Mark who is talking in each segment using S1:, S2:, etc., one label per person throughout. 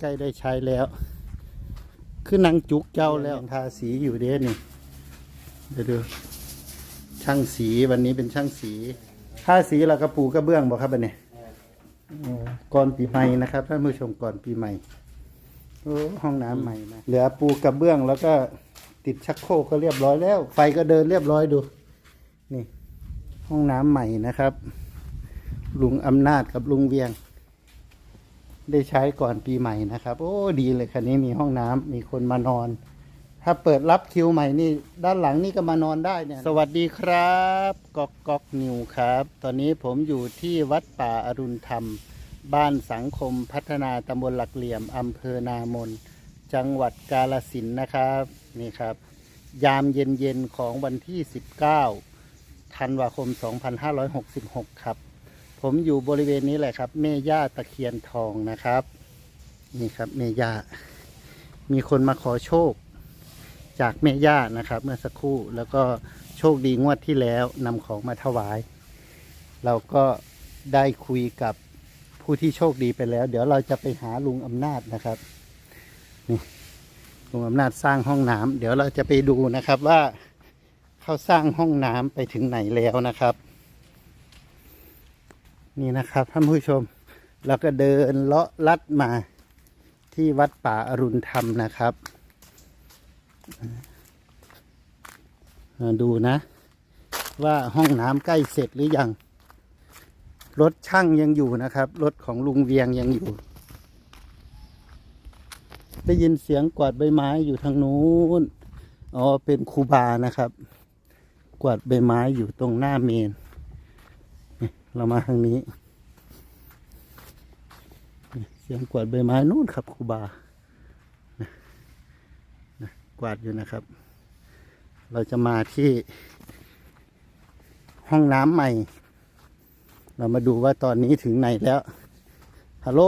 S1: ใกล้ได้ใช้แล้ว คือนางจุกเจ้าแล้วทาสีอยู่เด้นี่เดี๋ยวดูช่างสีวันนี้เป็นช่างสีทาสีแล้วก็ปูกระเบื้องบอกครับอันนี้อ๋อก่อนปีใหม่นะครับท่านผู้ชมก่อนปีใหม่โอ้ห้องน้ำใหม่นะเหลือปูกระเบื้องแล้วก็ติดชักโครกก็เรียบร้อยแล้ว ไฟก็เดินเรียบร้อยดู นี่ ห้องน้ำใหม่นะครับ ลุงอำนาจกับลุงเวียง ได้ใช้ก่อนปีใหม่นะครับ โอ้ดีเลยคันนี้มีห้องน้ำมีคนมานอน ถ้าเปิดรับคิวใหม่นี่ ด้านหลังนี่ก็มานอนได้เนี่ย สวัสดีครับก๊อกก๊อกนิวครับ ตอนนี้ผมอยู่ที่วัดป่าอรุณธรรม บ้านสังคมพัฒนาตำบลหลักเหลี่ยมอำเภอนามน จังหวัดกาลสินธุ์นะครับนี่ครับ ยามเย็นๆของวันที่ 19ธันวาคม 2566 ครับ ผมอยู่บริเวณนี้แหละครับแม่ย่าตะเคียนทองนะครับ นี่ครับแม่ย่ามีคนมาขอโชค จากแม่ย่านะครับ เมื่อสักครู่แล้วก็โชคดีงวดที่แล้วนำของมาถวาย เราก็ได้คุยกับผู้ที่โชคดีไปแล้ว เดี๋ยวเราจะไปหาลุงอำนาจนะครับนี่ลุงอำนาจสร้างห้องน้ำเดี๋ยวเราจะไปดูนะครับว่าเขาสร้างห้องน้ำไปถึงไหนแล้วนะครับ นี่นะครับท่านผู้ชมเราก็เดินเลาะลัดมาที่วัดป่าอรุณธรรมนะครับอ่าดูนะ ว่าห้องน้ำใกล้เสร็จหรือยัง รถช่างยังอยู่นะครับ รถของลุงเวียงยังอยู่ ได้ยินเสียงกวาดใบไม้อยู่ทางนู้นอ๋อเป็นครูบานะครับ กวาดใบไม้อยู่ตรงหน้าเมน เรามาทางนี้ เสียงกวาดใบไม้นู่นครับครูบานะนะกวาดอยู่นะครับ เราจะมาที่ห้องน้ำใหม่ เรามาดูว่าตอนนี้ถึงไหนแล้ว ฮัลโหล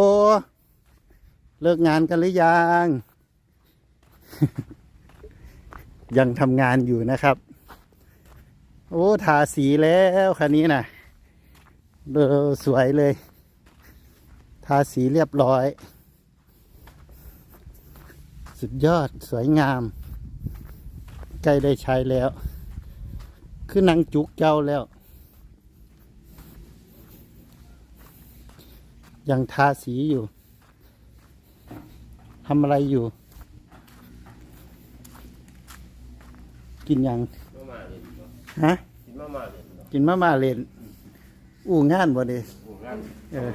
S1: เลิกงานกันหรือยัง ยังทำงานอยู่นะครับ โอ้ ทาสีแล้วคันนี้นะเออสวยเลย ทาสีเรียบร้อย สุดยอดสวยงาม ใกล้ได้ใช้แล้ว คือนางจุกเจ้าแล้ว ยังทาสีอยู่ทำอะไรอยู่ กินยัง
S2: มามาเล่นบ่
S1: ฮะ
S2: กินมามาเล่น
S1: อู้งานบ่เด้เออ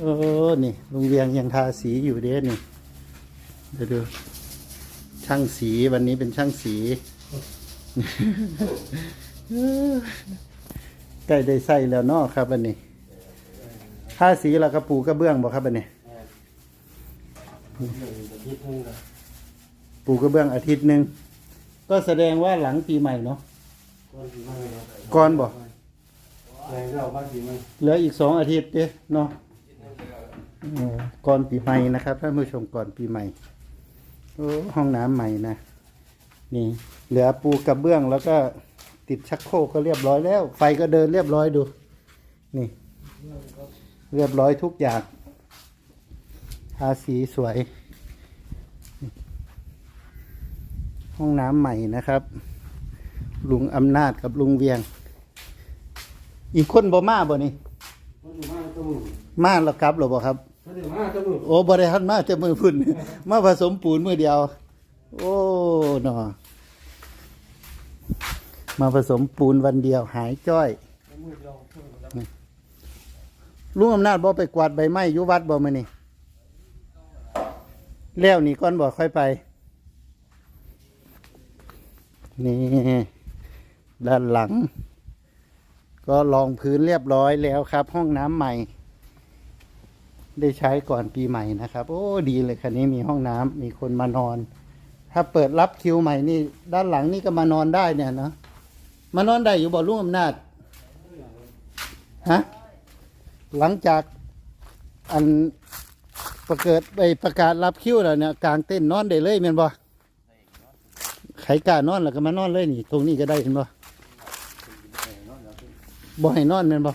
S1: เออนี่ลุงเวียงยังทาสีอยู่เด้นี่เดี๋ยวดูช่างสีวันนี้เป็นช่างสีใกล้ได้ใส่แล้วเนาะครับอันนี้ทาสีแล้วก็ปูกระเบื้องบ่ครับอันนี้ปูกระเบื้องอาทิตย์หนึ่งก็แสดงว่าหลังปีใหม่เนาะก่อนบ่
S3: เราบ้านสีมัน
S1: เหลืออีกสองอาทิตย์เด้เนาะอืมก่อนปีใหม่นะครับท่านผู้ชมก่อนปีใหม่โอ้ห้องน้ำใหม่นะ นี่ เหลือปูกระเบื้องแล้วก็ติดชักโครกก็เรียบร้อยแล้ว ไฟก็เดินเรียบร้อยดู นี่ เรียบร้อยทุกอย่างทาสีสวย ห้องน้ำใหม่นะครับ ลุงอำนาจกับลุงเวียง อีกคนบ่มาบ่นี่
S3: เขาอยู่มาตะมือ
S1: มาแล้วครับหรือบ่ครับ
S3: เขาอยู่มาตะมือ
S1: โอ้บริหันมาแต่มือพุ่น มาผสมปูนมือเดียว โอ้หนอมาผสมปูนวันเดียวหายจ้อย
S3: มือเรา
S1: ลุงอำนาจบ่ไปกวาดใบไม้อยู่วัดบ่มื้อนี่แล้วนี่ก่อนบ่ค่อยไป นี่ ด้านหลัง ก็ลองพื้นเรียบร้อยแล้วครับ ห้องน้ำใหม่ ได้ใช้ก่อนปีใหม่นะครับ โอ้ดีเลยคันนี้มีห้องน้ำมีคนมานอน ถ้าเปิดรับคิวใหม่นี่ ด้านหลังนี่ก็มานอนได้เนี่ยเนาะมานอนได้อยู่บ่ลุงอำนาจฮะหลังจากอันประเกิดไปประกาศรับคิวแล้วเนี่ยกลางเต้นนอนได้เลยแม่นบ่ใครกล้านอนแล้วก็มานอนเลยนี่ ตรงนี้ก็ได้เห็นบ่ บ่ให้นอนแม่นบ่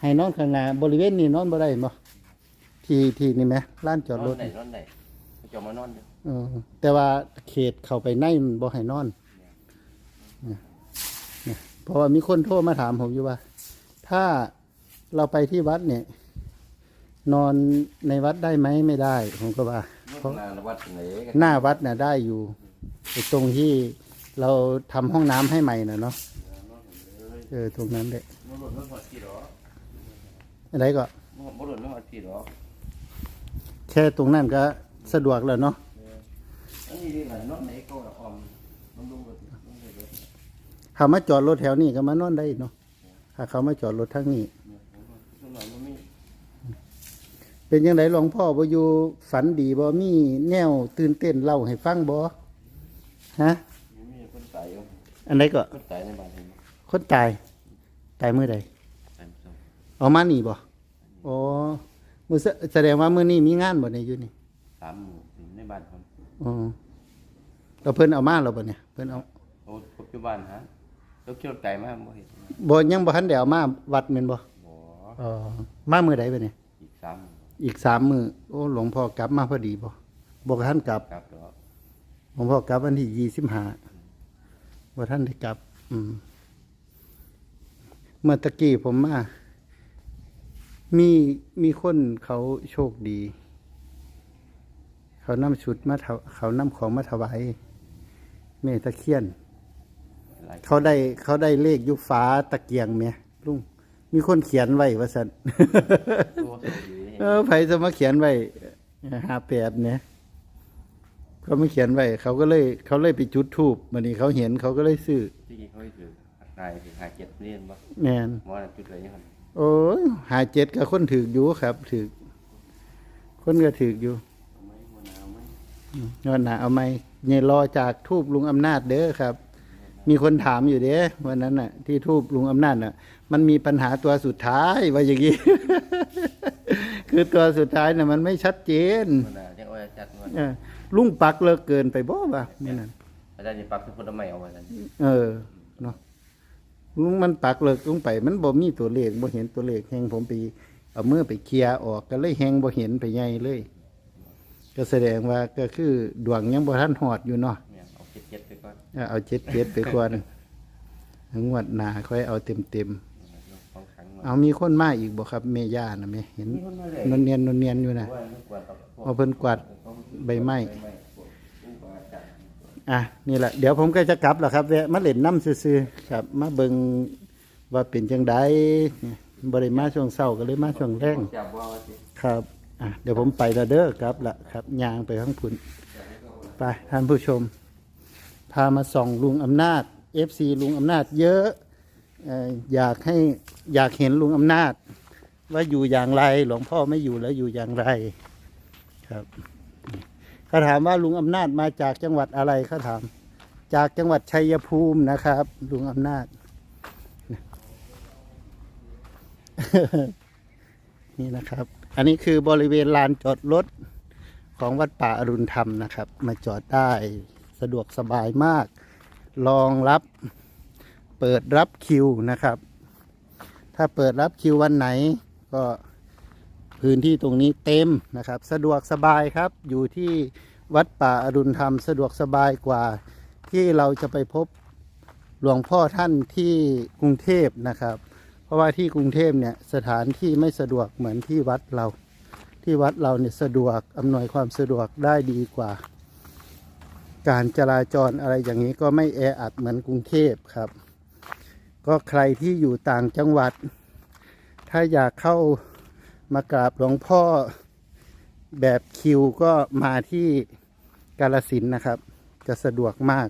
S1: ให้นอนข้างหน้าบริเวณนี้นอนบ่ได้เห็นบ่ที่ที่นี่ไหมร้านจอด
S2: น
S1: ร
S2: อน
S1: ถ
S2: ไหนนอนไหนเขาจะมานอนเด้อ
S1: เออแต่ว่าเขตเข้าไปในมันบ่ให้นอนเนี่ยเนี่ยเพราะว่ามีคนโทรมาถามผมอยู่ว่า ถ้าเราไปที่วัดเนี่ย นอนในวัดได้ไหมไม่ได้ ผมก็ว่าเพราะ
S2: นานวัดไหนกัน
S1: หน้าวัดน่ะได้อยู่ไอ้ตรงที่เราทำห้องน้ำให้ใหม่น่ะเนาะเออตรงนั้นแหละ
S2: บ่หล่นไม่หอดที่หรอ
S1: อะไรก็
S2: บ่หล่นไม่หอดที่หรอ
S1: แค่ตรงนั้นก็สะดวกแล้วเนาะ
S2: อันนี้ดีหน่อยนอนไหนก็ออมมันดูแบบมันดูแบบ
S1: เขามาจอดรถแถวนี้ก็มานอนได้เนาะถ้าเขามาจอดรถทางนี้
S2: มันหน่อยมันไม่
S1: เป็นยังไงหลวงพ่อบ่อยู่ฝันดีบ่มีแนวตื่นเต้นเล่าให้ฟังบ่ฮะ
S2: มันมีคนตายอยู่
S1: อันไหนก็
S2: คนตายในบ้านเห็นไหม
S1: คนตายตายมื้อใด
S2: ตายสอง
S1: เอามานี่บ่อ๋อมื้อแสแสดงว่ามื้อนี้มีงานบ่เนี่ยอยู่นี่
S2: สามหมู่ในบ้านคน
S1: อ๋อเราเพิ่นเอามาแล้วบ่เนี่ยเพิ่นเอา
S2: โอ้ปัจจุบันฮะรถขี่รถไก่มากบ่เห็น
S1: บ่ยังบ่ทันได้เอามาวัดแม่นบ่
S2: บ่
S1: อ๋อมามื้อใดบ่เนี่ย
S2: อีกสามหมู่
S1: อีกสามมื้อโอ้หลวงพ่อกลับมาพอดีบ่บ่ทันกลับ
S2: ครับเดี๋ยว
S1: หลวงพ่อกลับวันที่ยี่สิบห้าว่าท่านได้กลับ อืม เมื่อตะกี้ผมมามีมีคนเขาโชคดี เขานำชุดมาถวเขานำของมาถวายแม่ตะเคียน
S2: หลาย
S1: เขาได้เขาได้เลขยุคฟ้าตะเกียงเมียลุงมีคนเขียนไว้ว่าสัน
S2: ตัวตัวอยู่นี่
S1: เออไผจะมาเขียนไว้ห้าแปดเนี่ยเขาไม่เขียนไว้เขาก็เลย เขาเลยไปจุดทูบมันนี้เขาเห็นเขาก็เลยซื้อ
S2: ที่เขาให้ถือหายถือหาเจ็ดเรียนบ่
S1: แมน
S2: หมอน่ะจุดอะไรยังไง
S1: โอ้ยหาเจ็ดกับคนถืออยู่ครับถือคนก็ถืออยู่
S2: ไม่หัวหนาวไม่
S1: อืมยอดหนาเอาไหมเนี่ยรอจากทูบลุงอำนาจเด้อครับ มีคนถามอยู่เด้วันนั้นน่ะ ที่ทูบลุงอำนาจน่ะ มันมีปัญหาตัวสุดท้ายว่าอย่างนี้ คือตัวสุดท้ายน่ะมันไม่ชัดเจน
S2: หัวหนาวจังว่าจัดว่า
S1: เออลุงปักเลิกเกินไปบ่วะนี่นั่น
S2: อาจารย์นี่ปรับเป็นคนละไม่เอาไว้นั่น
S1: เออเนาะ ลุงมันปักเลิกลงไป มันบ่มีตัวเลขบ่เห็นตัวเลขแหงผมไปเอามือไปเคลียร์ออกก็เลยแหงบ่เห็นไปใหญ่เลย ก็แสดงว่าก็คือดวงยังบ่ทันหอดอยู่เนาะ
S2: เนี่ยเอาเจ็ดเจ็ดไปก่อน
S1: เอาเจ็ดเจ็ดไปก่อนงวดหน้าค่อยเอาเต็มเต็ม
S2: ของขัง
S1: ๆเอามีคนมาอีกบ่ครับแม่ย่านะแม่เห็น
S2: มีคนมาเลย
S1: นวลเนียนนวลเนียนอยู่นะ
S2: ว่ามันกวนกับพวก
S1: เอาเพิ่นกวาด ใบไม้
S2: ใบไม้พวกผู้กวาดจัด
S1: อะนี่แหละเดี๋ยวผมก็จะกลับแล้วครับแวะมาเล่นน้ำซื่อๆครับ มาเบิงว่าเป็นจังไดบริมาช่วงเศร้าก็เลยมาช่วงแรงครับอะเดี๋ยวผมไปละเด้อครับละครับยางไปข้างพุ่นไปท่านผู้ชม พามาส่องลุงอำนาจ FC ลุงอำนาจเยอะเอ่ออยากให้อยากเห็นลุงอำนาจ ว่าอยู่อย่างไร หลวงพ่อไม่อยู่แล้วอยู่อย่างไรครับ เขาถามว่าลุงอำนาจมาจากจังหวัดอะไรเขาถาม จากจังหวัดชัยภูมินะครับ ลุงอำนาจ นี่นะครับ อันนี้คือบริเวณลานจอดรถของวัดป่าอรุณธรรมนะครับ มาจอดได้สะดวกสบายมากรองรับเปิดรับคิวนะครับ ถ้าเปิดรับคิววันไหนก็ พื้นที่ตรงนี้เต็มนะครับ สะดวกสบายครับ อยู่ที่วัดป่าอรุณธรรมสะดวกสบายกว่าที่เราจะไปพบหลวงพ่อท่านที่กรุงเทพนะครับ เพราะว่าที่กรุงเทพเนี่ยสถานที่ไม่สะดวกเหมือนที่วัดเรา ที่วัดเราเนี่ยสะดวกอำนวยความสะดวกได้ดีกว่า การจราจรอะไรอย่างนี้ก็ไม่แออัดเหมือนกรุงเทพครับ ก็ใครที่อยู่ต่างจังหวัด ถ้าอยากเข้า มากราบหลวงพ่อแบบคิวก็มาที่กาลสินนะครับ จะสะดวกมาก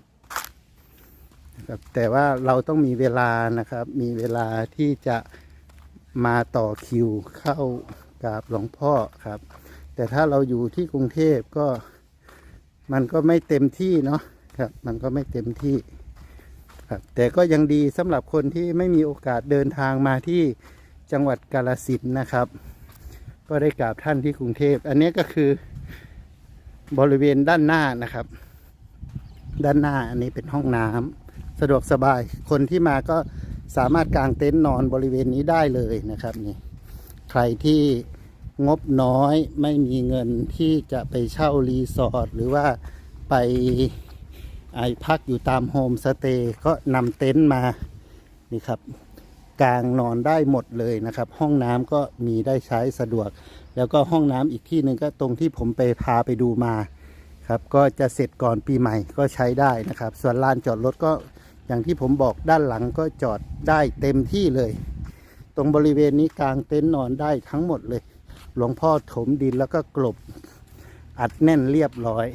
S1: ครับแต่ว่าเราต้องมีเวลานะครับ มีเวลาที่จะมาต่อคิวเข้ากราบหลวงพ่อครับ แต่ถ้าเราอยู่ที่กรุงเทพก็มันก็ไม่เต็มที่เนาะครับ มันก็ไม่เต็มที่ครับแต่ก็ยังดีสำหรับคนที่ไม่มีโอกาสเดินทางมาที่จังหวัดกาลสินนะครับ ก็ได้กราบท่านที่กรุงเทพ อันนี้ก็คือบริเวณด้านหน้านะครับ ด้านหน้าอันนี้เป็นห้องน้ำสะดวกสบาย คนที่มาก็สามารถกางเต็นท์นอนบริเวณนี้ได้เลยนะครับนี่ใครที่งบน้อยไม่มีเงินที่จะไปเช่ารีสอร์ทหรือว่าไปไอพักอยู่ตามโฮมสเตย์ก็นำเต็นท์มานี่ครับ กลางนอนได้หมดเลยนะครับ ห้องน้ำก็มีได้ใช้สะดวก แล้วก็ห้องน้ำอีกที่หนึ่งก็ตรงที่ผมไปพาไปดูมาครับก็จะเสร็จก่อนปีใหม่ก็ใช้ได้นะครับ ส่วนลานจอดรถก็อย่างที่ผมบอกด้านหลังก็จอดได้เต็มที่เลย ตรงบริเวณนี้กลางเต็นท์นอนได้ทั้งหมดเลย หลวงพ่อถมดินแล้วก็กลบอัดแน่นเรียบร้อย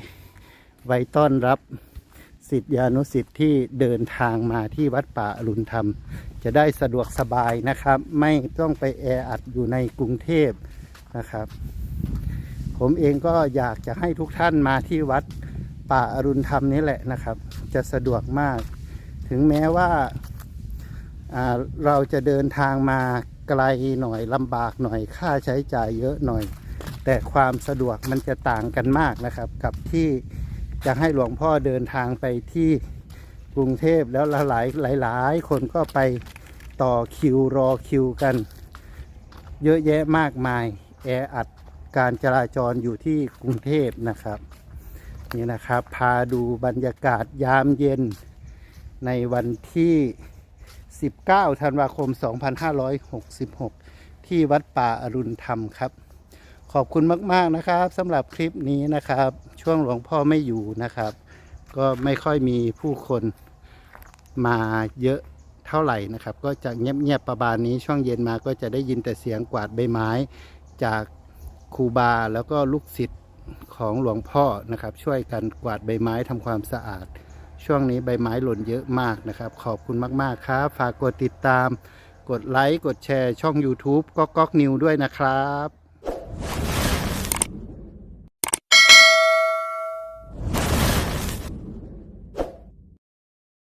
S1: ไว้ต้อนรับ สิทธิานุสิทธิ์ที่เดินทางมาที่วัดป่าอรุณธรรม จะได้สะดวกสบายนะครับ ไม่ต้องไปแออัดอยู่ในกรุงเทพนะครับ ผมเองก็อยากจะให้ทุกท่านมาที่วัดป่าอรุณธรรมนี้แหละนะครับ จะสะดวกมาก ถึงแม้ว่าอ่าเราจะเดินทางมาไกลหน่อยลำบากหน่อยค่าใช้จ่ายเยอะหน่อย แต่ความสะดวกมันจะต่างกันมากนะครับกับที่ จะให้หลวงพ่อเดินทางไปที่กรุงเทพแล้วหลายหลายหลายคนก็ไปต่อคิวรอคิวกัน เยอะแยะมากมายแออัดการจราจรอยู่ที่กรุงเทพนะครับ นี่นะครับ พาดูบรรยากาศยามเย็นในวันที่ 19 ธันวาคม 2566 ที่วัดป่าอรุณธรรมครับ ขอบคุณมาก ๆนะครับสำหรับคลิปนี้นะครับ ช่วงหลวงพ่อไม่อยู่นะครับ ก็ไม่ค่อยมีผู้คนมาเยอะเท่าไหร่นะครับ ก็จะเงียบๆประมาณนี้ช่วงเย็นมาก็จะได้ยินแต่เสียงกวาดใบไม้จากครูบาแล้วก็ลูกศิษย์ของหลวงพ่อนะครับ ช่วยกันกวาดใบไม้ทำความสะอาด ช่วงนี้ใบไม้หล่นเยอะมากนะครับ ขอบคุณมากๆครับ ฝากกดติดตาม กดไลค์กดแชร์ช่อง YouTube ก็ก๊อกนิวด้วยนะครับ